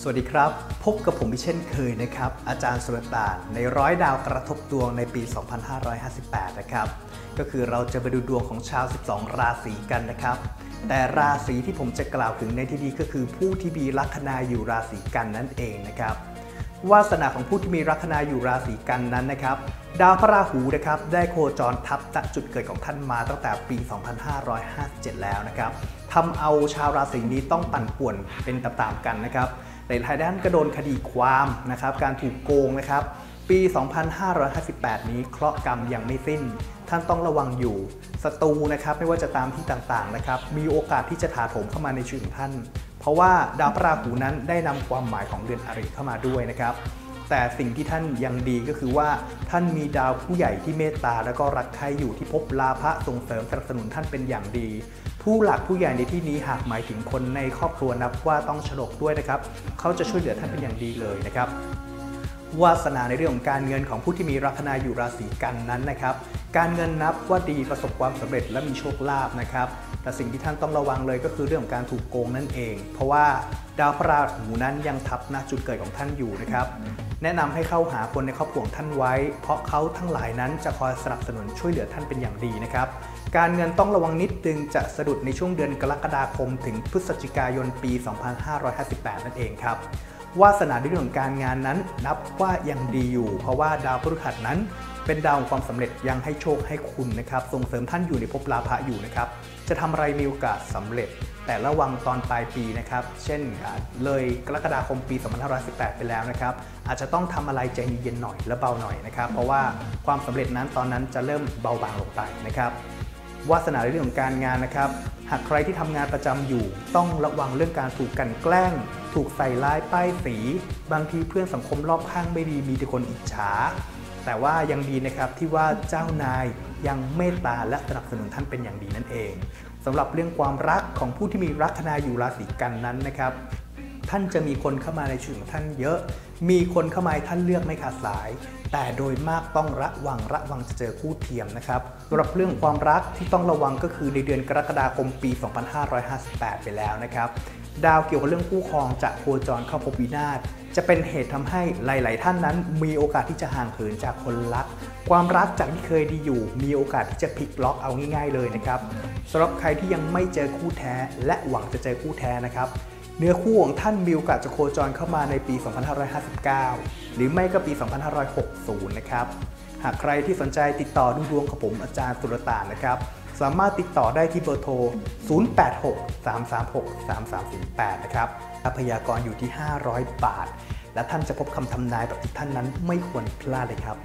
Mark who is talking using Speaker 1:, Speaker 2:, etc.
Speaker 1: สวัสดีครับ พบกับผมเช่นเคยนะครับ อาจารย์สุรตานในร้อยดาวกระทบดวงในปี 2558 นะครับ ก็คือเราจะไปดูดวงของชาว 12 ราศีกันนะครับ แต่ราศีที่ผมจะกล่าวถึงในที่นี้ก็คือผู้ที่มีลัคนาอยู่ราศีกันนั่นเองนะครับวาสนาของผู้ที่มีลัคนาอยู่ราศีกันนั้นนะครับ ดาวพระราหูนะครับได้โคจรทับณจุดเกิดของท่านมาตั้งแต่ปี 2557 แล้วนะครับทำเอาชาวราศีนี้ต้องปั่นป่วนเป็นตามๆกันนะครับ หลายๆด้านก็โดนคดีความนะครับการถูกโกงนะครับ ปี 2558 นี้เคราะห์กรรมยังไม่สิ้น ท่านต้องระวังอยู่ศัตรูนะครับไม่ว่าจะตามที่ต่างๆนะครับมีโอกาสที่จะถาโถมเข้ามาในชีวิตของท่าน เพราะว่าดาวพระราหูนั้นได้นำความหมายของเดือนอริเข้ามาด้วยนะครับแต่สิ่งที่ท่านยังดีก็คือว่าท่านมีดาวผู้ใหญ่ที่เมตตาแล้วก็รักใครอยู่ที่พบลาภะส่งเสริมสนับสนุนท่านเป็นอย่างดี ผู้หลักผู้ใหญ่ในที่นี้หากหมายถึงคนในครอบครัวนับว่าต้องฉลกด้วยนะครับ เขาจะช่วยเหลือท่านเป็นอย่างดีเลยนะครับ วาสนาในเรื่องของการเงินของผู้ที่มีลัคนาอยู่ราศีกันนั้นนะครับ การเงินนับว่าดีประสบความสำเร็จและมีโชคลาภนะครับ แต่สิ่งที่ท่านต้องระวังเลยก็คือเรื่องของการถูกโกงนั่นเอง เพราะว่าดาวพระราหูนั้นยังทับณจุดเกิดของท่านอยู่นะครับ แนะนำให้เข้าหาคนในครอบครัวท่านไว้ เพราะเขาทั้งหลายนั้นจะคอยสนับสนุนช่วยเหลือท่านเป็นอย่างดีนะครับการเงินต้องระวังนิดนึงจะสะดุดในช่วงเดือนกรกฎาคมถึงพฤศจิกายนปี 2558 นั่นเองครับ วาสนาในเรื่องของการงานนั้น นับว่ายังดีอยู่ เพราะว่าดาวพฤหัสนั้น เป็นดาวของความสำเร็จยังให้โชคให้คุณนะครับ ส่งเสริมท่านอยู่ในภพลาภะอยู่นะครับ จะทำอะไรมีโอกาสสำเร็จ แต่ระวังตอนปลายปีนะครับ เช่นเลยกรกฎาคมปี2518 ไปแล้วนะครับ อาจจะต้องทำอะไรใจเย็นๆหน่อยและเบาหน่อยนะครับ เพราะว่าความสำเร็จนั้นตอนนั้นจะเริ่มเบาบางลงไปนะครับวาสนาในเรื่องของการงานนะครับ หากใครที่ทำงานประจำอยู่ ต้องระวังเรื่องการถูกกันแกล้ง ถูกใส่ร้ายป้ายสี บางทีเพื่อนสังคมรอบข้างไม่ดีมีแต่คนอิจฉา แต่ว่ายังดีนะครับที่ว่าเจ้านายยังเมตตาและสนับสนุนท่านเป็นอย่างดีนั่นเองสำหรับเรื่องความรักของผู้ที่มีลัคนาอยู่ราศีกันนั้นนะครับ ท่านจะมีคนเข้ามาในชีวิตของท่านเยอะ มีคนเข้ามาท่านเลือกไม่ขาดสาย แต่โดยมากต้องระวังระวังจะเจอคู่เทียมนะครับสำหรับเรื่องความรักที่ต้องระวังก็คือในเดือนกรกฎาคมปี 2558 ไปแล้วนะครับ ดาวเกี่ยวกับเรื่องคู่ครองจะโคจรเข้าภพวินาศจะเป็นเหตุทำให้หลาย ๆ ท่านนั้นมีโอกาสที่จะห่างเหินจากคนรัก ความรักจากที่เคยดีอยู่ มีโอกาสที่จะพลิกล็อกเอาง่าย ๆ เลยนะครับสำหรับใครที่ยังไม่เจอคู่แท้ และหวังจะเจอคู่แท้นะครับ เนื้อคู่ของท่านมีโอกาสจะโคจรเข้ามาในปี 2559 หรือไม่ก็ปี 2560 นะครับ หากใครที่สนใจติดต่อดูดวงกับผมอาจารย์สุรตานนะครับ สามารถติดต่อได้ที่เบอร์โทร 086-336-3308 นะครับพยากรอยู่ที่ 500 บาท และท่านจะพบคำทำนายแบบที่ท่านนั้นไม่ควรพลาดเลยครับ